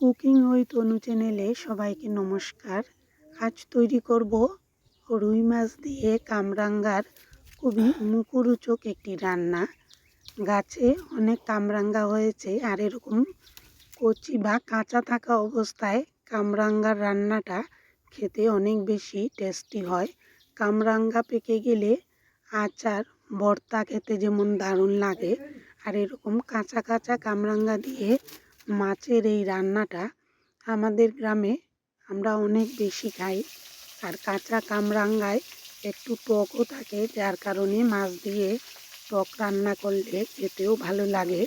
Cooking ওই তনু চ্যানেলে সবাইকে নমস্কার। আজ তৈরি করব রুই মাছ দিয়ে কামরাঙ্গার খুবই মুখরোচক একটি রান্না। গাছে অনেক কামরাঙ্গা হয়েছে আর এরকম কচি বা কাঁচা থাকা অবস্থায় কামরাঙ্গার রান্নাটা খেতে অনেক বেশি টেস্টি হয়। কামরাঙ্গা পেকে গেলে আচার, ভর্তা খেতে যেমন দারুণ লাগে। আর এরকম কাঁচা কাঁচা কামরাঙ্গা দিয়ে মাছের এই রান্নাটা আমাদের গ্রামে আমরা অনেক বেশি খাই। আর কাঁচা কামরাঙ্গায় একটু টকও থাকে, যার কারণে মাছ দিয়ে টক রান্না করলে খেতেও ভালো লাগে।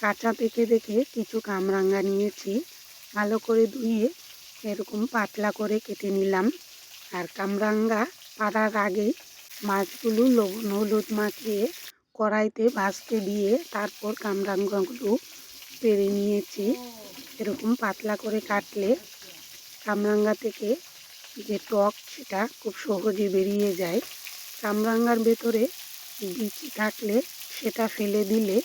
কাঁচা দেখে দেখে কিছু কামরাঙ্গা নিয়েছি, ভালো করে ধুয়ে এরকম পাতলা করে কেটে নিলাম। আর কামরাঙ্গা পাড়ার আগে মাছগুলো লবণ হলুদ মাখিয়ে কড়াইতে ভাজতে দিয়ে তারপর কামরাঙ্গাগুলো পেরে নিয়েছি। এরকম পাতলা করে কাটলে কামরাঙ্গা থেকে যে টক সেটা খুব সহজে বেরিয়ে যায়। কামরাঙ্গার ভেতরে বিচি থাকলে সেটা ফেলে দিলে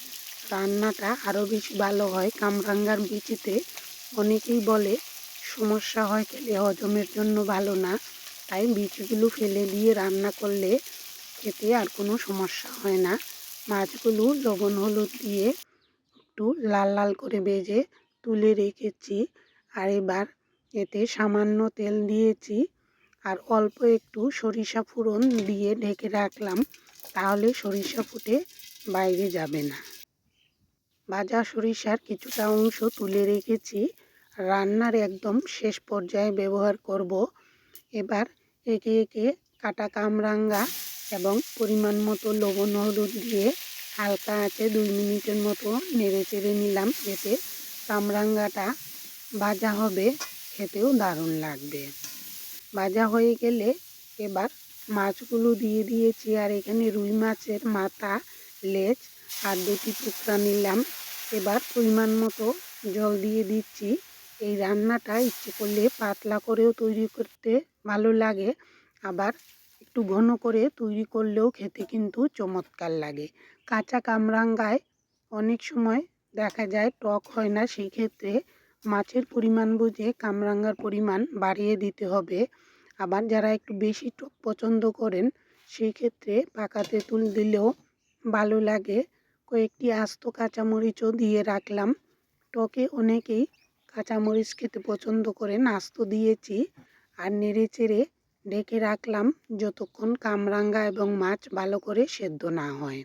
রান্নাটা আরও বেশি ভালো হয়। কামরাঙ্গার বিচিতে অনেকেই বলে, সমস্যা হয় খেলে হজমের জন্য ভালো না। তাই বিচিগুলো ফেলে দিয়ে রান্না করলে খেতে আর কোনো সমস্যা হয় না। মাছগুলো লবণ হলুদ দিয়ে একটু লাল লাল করে ভেজে তুলে রেখেছি। আর এবার এতে সামান্য তেল দিয়েছি। আর অল্প একটু সরিষা ফোড়ন দিয়ে ঢেকে রাখলাম। তাহলে সরিষা ফুটে বাইরে যাবে না। ভাজা সরিষার কিছুটা অংশ তুলে রেখেছি। রান্নার একদম শেষ পর্যায়ে ব্যবহার করব। এবার একে একে কাটা কামরাঙ্গা এবং পরিমাণ মতো লবণ, হলুদ দিয়ে হালকা আছে দুই মিনিটের মতো নেড়ে চেড়ে নিলাম, এতে কামরাঙ্গাটা ভাজা হবে, খেতেও দারুণ লাগবে। ভাজা হয়ে গেলে এবার মাছগুলো দিয়ে দিয়েছি, আর এখানে রুই মাছের মাথা, লেজ আর দুটি টুকরা নিলাম। এবার পরিমাণ মতো জল দিয়ে দিচ্ছি। এই রান্নাটা ইচ্ছে করলে পাতলা করেও তৈরি করতে ভালো লাগে। আবার একটু ঘন করে তৈরি করলেও খেতে কিন্তু চমৎকার লাগে। কাঁচা কামরাঙ্গায় অনেক সময় দেখা যায় টক হয় না, সেই ক্ষেত্রে মাছের পরিমাণ বুঝে কামরাঙ্গার পরিমাণ বাড়িয়ে দিতে হবে। আবার যারা একটু বেশি টক পছন্দ করেন, সেই ক্ষেত্রে পাকা তেঁতুল দিলেও ভালো লাগে। কয়েকটি আস্ত কাঁচামরিচও দিয়ে রাখলাম। টকে অনেকেই কাঁচামরিচ খেতে পছন্দ করেন, আস্ত দিয়েছি। আর নেড়ে চেড়ে ঢেকে রাখলাম যতক্ষণ কামরাঙ্গা এবং মাছ ভালো করে সেদ্ধ না হয়।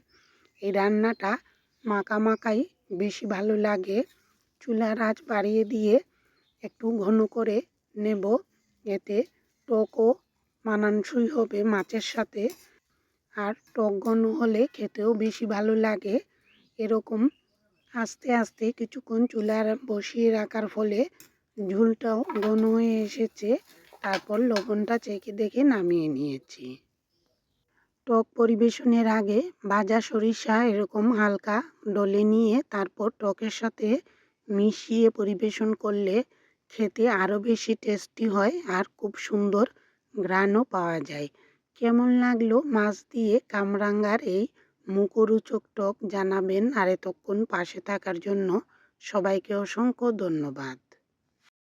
এই রান্নাটা মাখা মাখাই বেশি ভালো লাগে। চুলার আঁচ বাড়িয়ে দিয়ে একটু ঘন করে নেব। এতে টকও মানানসই হবে মাছের সাথে। আর টক ঘন হলে খেতেও বেশি ভালো লাগে। এরকম আস্তে আস্তে কিছুক্ষণ চুলার বসিয়ে রাখার ফলে ঝুলটাও ঘন হয়ে এসেছে। তারপর লবণটা চেখে দেখে নামিয়ে নিয়েছি। টক পরিবেশনের আগে ভাজা সরিষা এরকম হালকা ডলে নিয়ে তারপর টকের সাথে মিশিয়ে পরিবেশন করলে খেতে আরও বেশি টেস্টি হয় আর খুব সুন্দর ঘ্রাণও পাওয়া যায়। কেমন লাগল মাছ দিয়ে কামরাঙ্গার এই মুখরোচক টক জানাবেন আর এতক্ষণ পাশে থাকার জন্য সবাইকে অসংখ্য ধন্যবাদ।